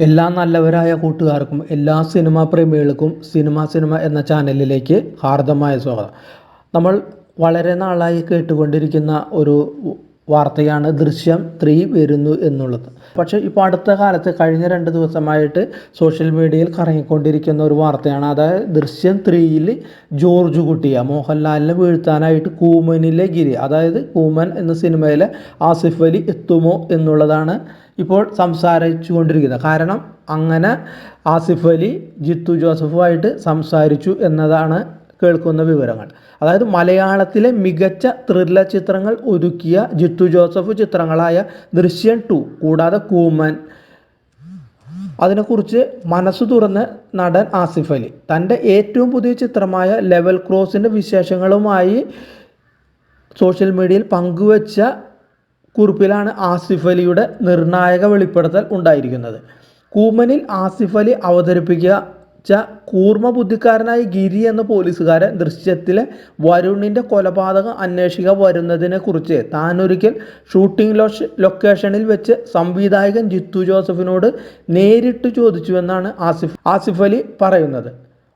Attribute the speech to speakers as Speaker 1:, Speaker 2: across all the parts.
Speaker 1: എല്ലാ നല്ലവരായ കൂട്ടുകാർക്കും എല്ലാ സിനിമാ പ്രേമികൾക്കും സിനിമ സിനിമ എന്ന ചാനലിലേക്ക് ഹാർദമായ സ്വാഗതം. നമ്മൾ വളരെ നാളായി കേട്ടുകൊണ്ടിരിക്കുന്ന ഒരു വാർത്തയാണ് ദൃശ്യം ത്രീ വരുന്നു എന്നുള്ളത്. പക്ഷേ ഇപ്പോൾ അടുത്ത കാലത്ത് കഴിഞ്ഞ രണ്ട് ദിവസമായിട്ട് സോഷ്യൽ മീഡിയയിൽ കറങ്ങിക്കൊണ്ടിരിക്കുന്ന ഒരു വാർത്തയാണ്. അതായത് ദൃശ്യം ത്രീയിൽ ജോർജ് കുട്ടിയ മോഹൻലാലിനെ വീഴ്ത്താനായിട്ട് കൂമനിലെ ഗിരി അതായത് കൂമൻ എന്ന സിനിമയിലെ ആസിഫ് അലി എത്തുമോ എന്നുള്ളതാണ് ഇപ്പോൾ സംസാരിച്ചു കൊണ്ടിരിക്കുന്നത് കാരണം അങ്ങനെ ആസിഫ് അലി ജിത്തു ജോസഫുമായിട്ട് സംസാരിച്ചു എന്നതാണ് കേൾക്കുന്ന വിവരങ്ങൾ. അതായത് മലയാളത്തിലെ മികച്ച ത്രില്ല ചിത്രങ്ങൾ ഒരുക്കിയ ജിത്തു ജോസഫ് ചിത്രങ്ങളായ ദൃശ്യൻ ടു കൂടാതെ കൂമൻ. അതിനെക്കുറിച്ച് മനസ്സ് തുറന്ന് നടൻ ആസിഫ് അലി. തന്റെ ഏറ്റവും പുതിയ ചിത്രമായ ലെവൽ ക്രോസിന്റെ വിശേഷങ്ങളുമായി സോഷ്യൽ മീഡിയയിൽ പങ്കുവച്ച കുറിപ്പിലാണ് ആസിഫ് അലിയുടെ നിർണായക വെളിപ്പെടുത്തൽ ഉണ്ടായിരിക്കുന്നത്. കൂമനിൽ ആസിഫ് അലി അവതരിപ്പിച്ച കൂർമ്മ ബുദ്ധിക്കാരനായ ഗിരി എന്ന പോലീസുകാരൻ ദൃശ്യത്തിലെ വരുണിന്റെ കൊലപാതകം അന്വേഷിക്കുക വരുന്നതിനെ കുറിച്ച് താനൊരിക്കൽ ഷൂട്ടിംഗ് ലൊക്കേഷനിൽ വെച്ച് സംവിധായകൻ ജിത്തു ജോസഫിനോട് നേരിട്ട് ചോദിച്ചുവെന്നാണ് ആസിഫ് ആസിഫ് അലി പറയുന്നത്.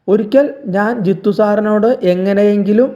Speaker 1: ഒരിക്കൽ ഞാൻ ജിത്തു സാറിനോട് എങ്ങനെയെങ്കിലും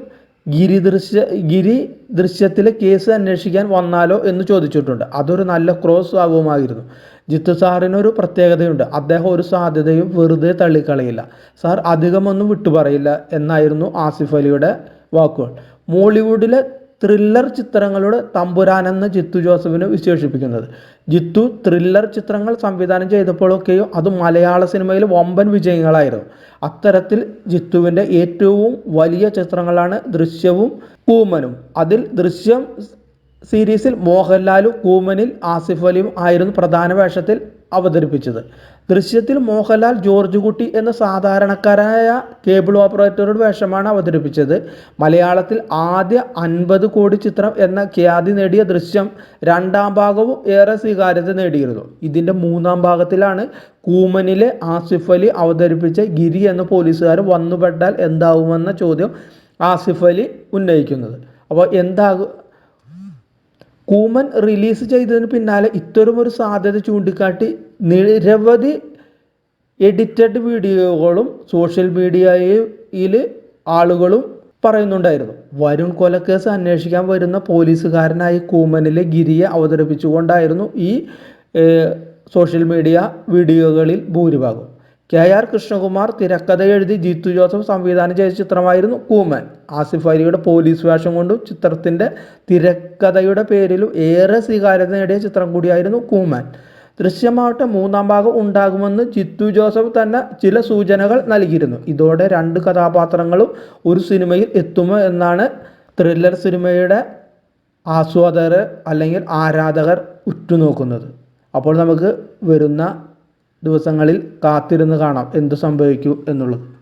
Speaker 1: ഗിരി ദൃശ്യ ഗിരി ദൃശ്യത്തിലെ കേസ് അന്വേഷിക്കാൻ വന്നാലോ എന്ന് ചോദിച്ചിട്ടുണ്ട്. അതൊരു നല്ല ക്രോസ് ആവുമായിരുന്നു. ജിത്തു സാറിന് ഒരു പ്രത്യേകതയുണ്ട്. അദ്ദേഹം ഒരു സാധ്യതയും വെറുതെ തള്ളിക്കളയില്ല. സാർ അധികമൊന്നും വിട്ടുപറയില്ല എന്നായിരുന്നു ആസിഫ് അലിയുടെ വാക്കുകൾ. മോളിവുഡിലെ ത്രില്ലർ ചിത്രങ്ങളുടെ തമ്പുരാനെന്ന് ജിത്തു ജോസഫിനെ വിശേഷിപ്പിക്കുന്നത്. ജിത്തു ത്രില്ലർ ചിത്രങ്ങൾ സംവിധാനം ചെയ്തപ്പോഴൊക്കെയും അത് മലയാള സിനിമയിൽ വമ്പൻ വിജയങ്ങളായിരുന്നു. അത്തരത്തിൽ ജിത്തുവിന്റെ ഏറ്റവും വലിയ ചിത്രങ്ങളാണ് ദൃശ്യവും കൂമനും അതിൽ ദൃശ്യം സീരീസിൽ മോഹൻലാലും കൂമനിൽ ആസിഫ് അലിയും ആയിരുന്നു പ്രധാന വേഷത്തിൽ അവതരിപ്പിച്ചത്. ദൃശ്യത്തിൽ മോഹൻലാൽ ജോർജ് കുട്ടി എന്ന സാധാരണക്കാരായ കേബിൾ ഓപ്പറേറ്ററുടെ വേഷമാണ് അവതരിപ്പിച്ചത്. മലയാളത്തിൽ ആദ്യ അൻപത് കോടി ചിത്രം എന്ന ഖ്യാതി നേടിയ ദൃശ്യം രണ്ടാം ഭാഗവും ഏറെ സ്വീകാര്യത നേടിയിരുന്നു. ഇതിന്റെ മൂന്നാം ഭാഗത്തിലാണ് കൂമനിലെ ആസിഫ് അലി അവതരിപ്പിച്ച ഗിരി എന്ന പോലീസുകാർ വന്നുപെട്ടാൽ എന്താവുമെന്ന ചോദ്യം ആസിഫ് അലി ഉന്നയിക്കുന്നത്. അപ്പോൾ എന്താകും കൂമൻ റിലീസ് ചെയ്തതിന് പിന്നാലെ ഇത്തരമൊരു സാധ്യത ചൂണ്ടിക്കാട്ടി നിരവധി എഡിറ്റഡ് വീഡിയോകളും സോഷ്യൽ മീഡിയയിൽ ആളുകളും പറയുന്നുണ്ടായിരുന്നു. വരുൺ കൊലക്കേസ് അന്വേഷിക്കാൻ വരുന്ന പോലീസുകാരനായി കൂമനിലെ ഗിരിയെ അവതരിപ്പിച്ചുകൊണ്ടായിരുന്നു ഈ സോഷ്യൽ മീഡിയ വീഡിയോകളിൽ ഭൂരിഭാഗം. കെ ആർ കൃഷ്ണകുമാർ തിരക്കഥ എഴുതി ജീത്തു ജോസഫ് സംവിധാനം ചെയ്ത ചിത്രമായിരുന്നു കൂമൻ. ആസിഫ് അലിയുടെ പോലീസ് വേഷം കൊണ്ടും ചിത്രത്തിന്റെ തിരക്കഥയുടെ പേരിലും ഏറെ സ്വീകാര്യത നേടിയ ചിത്രം കൂടിയായിരുന്നു കൂമൻ. ദൃശ്യമാവട്ടെ മൂന്നാം ഭാഗം ഉണ്ടാകുമെന്ന് ജിത്തു ജോസഫ് തന്നെ ചില സൂചനകൾ നൽകിയിരുന്നു. ഇതോടെ രണ്ട് കഥാപാത്രങ്ങളും ഒരു സിനിമയിൽ എത്തുമോ എന്നാണ് ത്രില്ലർ സിനിമയുടെ ആസ്വാദകർ അല്ലെങ്കിൽ ആരാധകർ ഉറ്റുനോക്കുന്നത്. അപ്പോൾ നമുക്ക് വരുന്ന ദിവസങ്ങളിൽ കാത്തിരുന്ന് കാണാം എന്ത് സംഭവിക്കൂ എന്നുള്ളത്.